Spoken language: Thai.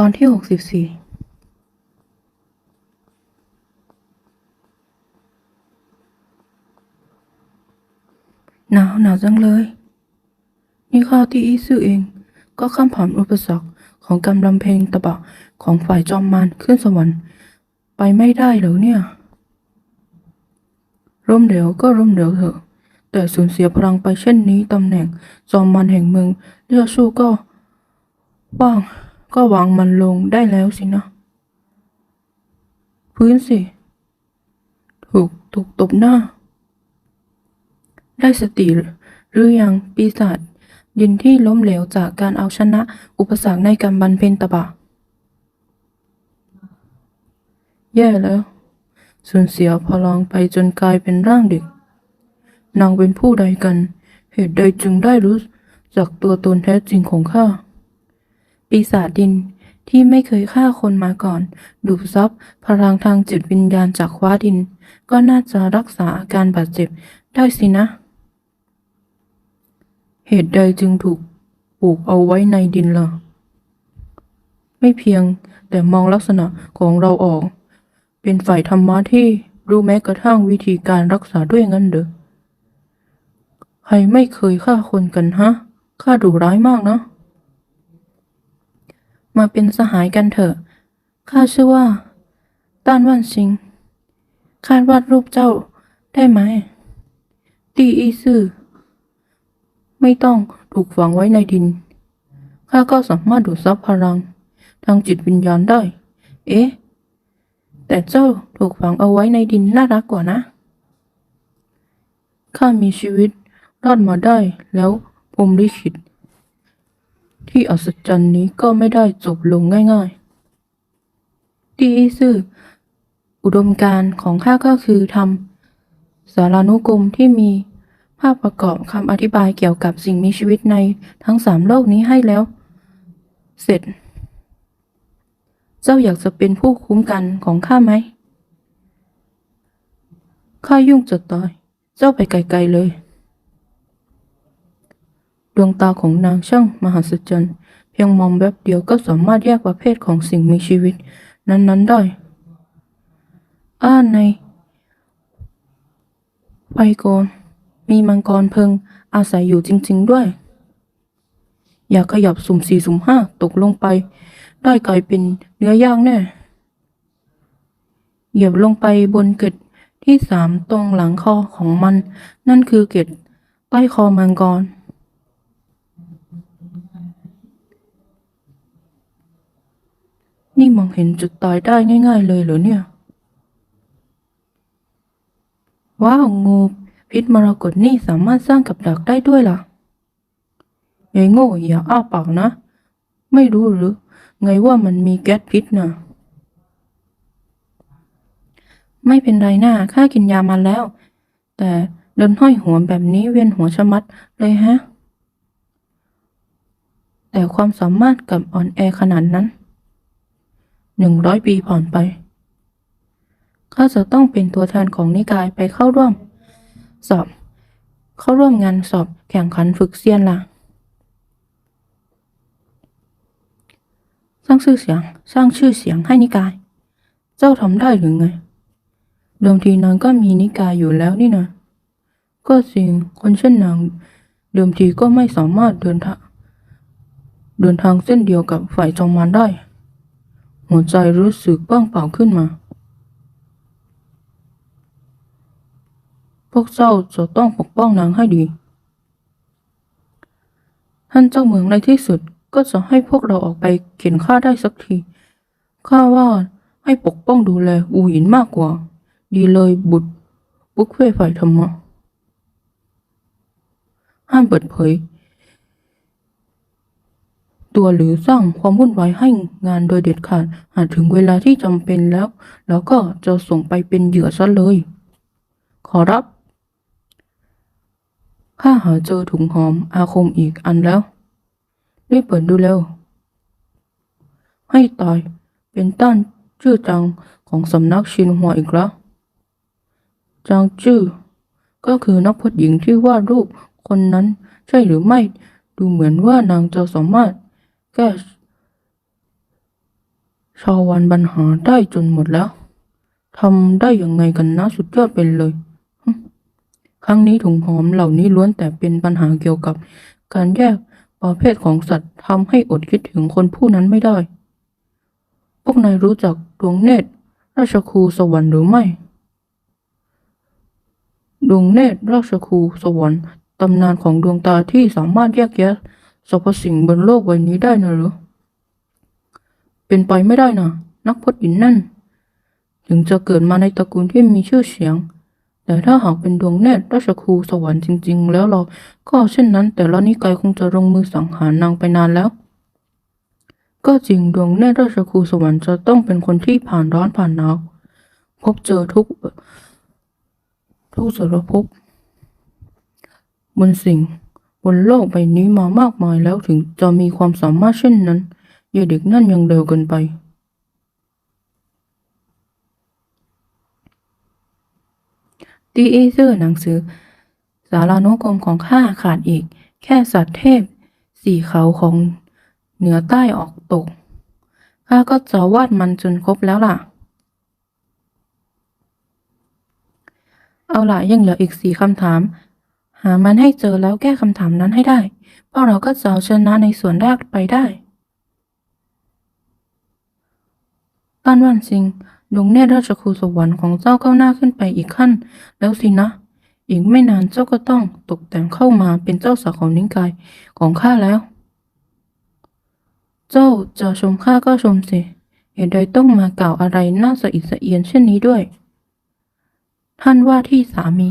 ตอนที่หกสิบสี่หนาวหนาวจังเลย นี่ข้าวที่อีซื่อเอง ก็ข้ามผ่านอุปสรรคของการบำเพ็ญตะบะของฝ่ายจอมมารขึ้นสวรรค์ ไปไม่ได้หรอเนี่ยร่มเหลวก็ร่มเหลวเถอะ แต่สูญเสียพลังไปเช่นนี้ตำแหน่งจอมมารแห่งเมืองเลือกสู้ก็ว่าง ก็วางมันลงได้แล้วสินะ พื้นสิ ถูกถูกตบหน้า ได้สติหรือยังปีศาจยินที่ล้มเหลวจากการเอาชนะอุปสรรคในการบรรเพ็ญตบะ แย่แล้ว สูญเสียพลังไปจนกลายเป็นร่างเด็ก นางเป็นผู้ใดกัน เหตุใดจึงได้รู้จักตัวตนแท้จริงของข้า ปีศาจดินที่ไม่เคยฆ่าคนมาก่อน ดูดซับพลังทางจิตวิญญาณจากคว้าดิน ก็น่าจะรักษาอาการบาดเจ็บได้สินะ เหตุใดจึงถูกปลูกเอาไว้ในดินล่ะ ไม่เพียงแต่มองลักษณะของเราออก เป็นฝ่ายธรรมะที่รู้แม้กระทั่งวิธีการรักษาด้วยงั้นเด้อใครไม่เคยฆ่าคนกันฮะข้าดุร้ายมากนะ มาเป็นสหายกันเถอะ ข้าชื่อว่า ต้านว่านซิงคาดวาดรูปเจ้าได้ไหม ตีอีซื่อ ไม่ต้องถูกฝังไว้ในดิน ข้าก็สามารถดูดซับพลัง ทางจิตวิญญาณได้ เอ๊ะ แต่เจ้าถูกฝังเอาไว้ในดินน่ารักกว่านะ ข้ามีชีวิตรอดมาได้แล้วพรหมลิขิต ที่อัศจรรย์นี้ก็ไม่ได้จบลงง่ายๆที่ซื่ออุดมการณ์ของข้าก็คือทำสารานุกรมที่มีภาพประกอบคำอธิบายเกี่ยวกับสิ่งมีชีวิตในทั้งสามโลกนี้ให้แล้ว เสร็จ เจ้าอยากจะเป็นผู้คุ้มกันของข้าไหมข้ายุ่งจะตาย เจ้าไปไกลๆเลย ดวงตาของนางช่างมหัศจรรย์เพียงมองแวบเดียวก็สามารถแยกประเภทของสิ่งมีชีวิต นั้นๆได้ อ้าในไฟโกนมีมังกรเพิง อาศัยอยู่จริง ๆด้วย อย่าขยับสุ่มสี่สุ่มห้าตกลงไป ได้กลายเป็นเนื้อย่างแน่ เหยียบลงไปบนเกล็ดที่สามตรงหลังคอของมัน นั่นคือเกล็ดใต้คอมังกร นี่มองเห็นจุดตายได้ง่าย ๆ เลยเหรอเนี่ย ว้าวงูพิษมรกตนี่สามารถสร้างกับดักได้ด้วยล่ะไอ้โง่อย่าอ้าปากนะ ไม่รู้หรือ ไงว่ามันมีแก๊สพิษนะไม่เป็นไรนะข้ากินยามาแล้ว แต่เดินห้อยหัวแบบนี้เวียนหัวชะมัดเลยฮะ แต่ความสามารถกับอ่อนแอขนาดนั้น หนึ่งร้อยปีผ่านไป ข้าจะต้องเป็นตัวแทนของนิกายไปเข้าร่วม สอบ เข้าร่วมงานสอบแข่งขันฝึกเซียนล่ะสร้างชื่อเสียงสร้างชื่อเสียงให้นิกาย เจ้าทำได้หรือไงเดิมทีนางก็มีนิกายอยู่แล้วนี่นะก็จริงคนเช่นนางเดิมทีก็ไม่สามารถเดินทางเดินทางเส้นเดียวกับฝ่ายจอมมารได้ หัวใจรู้สึกบ้างเปล่าขึ้นมา พวกเจ้าจะต้องปกป้องนางให้ดี ท่านเจ้าเมืองในที่สุดก็จะให้พวกเราออกไปเข็นฆ่าได้สักที ข้าว่าให้ปกป้องดูแลอูหยินมากกว่า ดีเลยบุตรบุกเฟ่ฝ่ายธรรมะ ห้ามเปิดเผย ตัวหรือสร้างความวุ่นวายให้งานโดยเด็ดขาด หากถึงเวลาที่จำเป็นแล้ว แล้วก็จะส่งไปเป็นเหยื่อซะเลย ขอรับ ข้าหาเจอถุงหอมอาคมอีกอันแล้วรีบเปิดดูเร็วให้ตาย เป็นต้านชื่อจังของสำนักชินหัวอีกแล้วจางจื้อก็คือนักพจน์หญิงที่วาดรูปคนนั้นใช่หรือไม่ ดูเหมือนว่านางจะสามารถ แก้ชาววันปัญหาได้จนหมดแล้วทำได้ยังไงกันนะสุดยอดไปเลย ครั้งนี้ถุงหอมเหล่านี้ล้วนแต่เป็นปัญหาเกี่ยวกับ การแยกประเภทของสัตว์ทำให้อดคิดถึงคนผู้นั้นไม่ได้ พวกนายรู้จักดวงเนตร ราชครูสวรรค์หรือไม่ ดวงเนตรราชครูสวรรค์ตำนานของดวงตาที่สามารถแยกแยะ สรรพสิ่งบนโลกใบนี้ได้นะหรือ เป็นไปไม่ได้นะนักพจน์อินนั่น ถึงจะเกิดมาในตระกูลที่มีชื่อเสียง แต่ถ้าหากเป็นดวงเนตรราชครูสวรรค์จริง ๆ แล้วเราก็เช่นนั้น แต่ละนิกายคงจะลงมือสังหารนางไปนานแล้ว ก็จริงดวงเนตรราชครูสวรรค์จะต้องเป็นคนที่ผ่านร้อนผ่านหนาวพบเจอทุกทุกสารภพบนสิ่ง นโลกใบนี้มามากมายแล้วถึงจะมีความสามารถเช่นนั้นยาเด็กนั่นยังเร็วเกินไปดีเอีซื่อหนังสือ สารานุกรมของข้าขาดอีก แค่สัตว์เทพ สี่เขาของเหนือใต้ออกตก ข้าก็จะวาดมันจนครบแล้วล่ะ เอาล่ะยังเหลืออีกสี่คำถาม หามันให้เจอแล้วแก้คำถามนั้นให้ได้พวกเราก็จะเอาชนะในส่วนแรกไปได้ต้านวันซิงดวงเนตรราชครูสวรรค์ของเจ้าก้าวหน้าขึ้นไปอีกขั้น แล้วสินะ อีกไม่นานเจ้าก็ต้องตกแต่งเข้ามาเป็นเจ้าสาวของนิกายของข้าแล้ว เจ้าจะชมข้าก็ชมสิเหตุใดต้องมากล่าวอะไรน่าสะอิดสะเอียนเช่นนี้ด้วย ท่านว่าที่สามี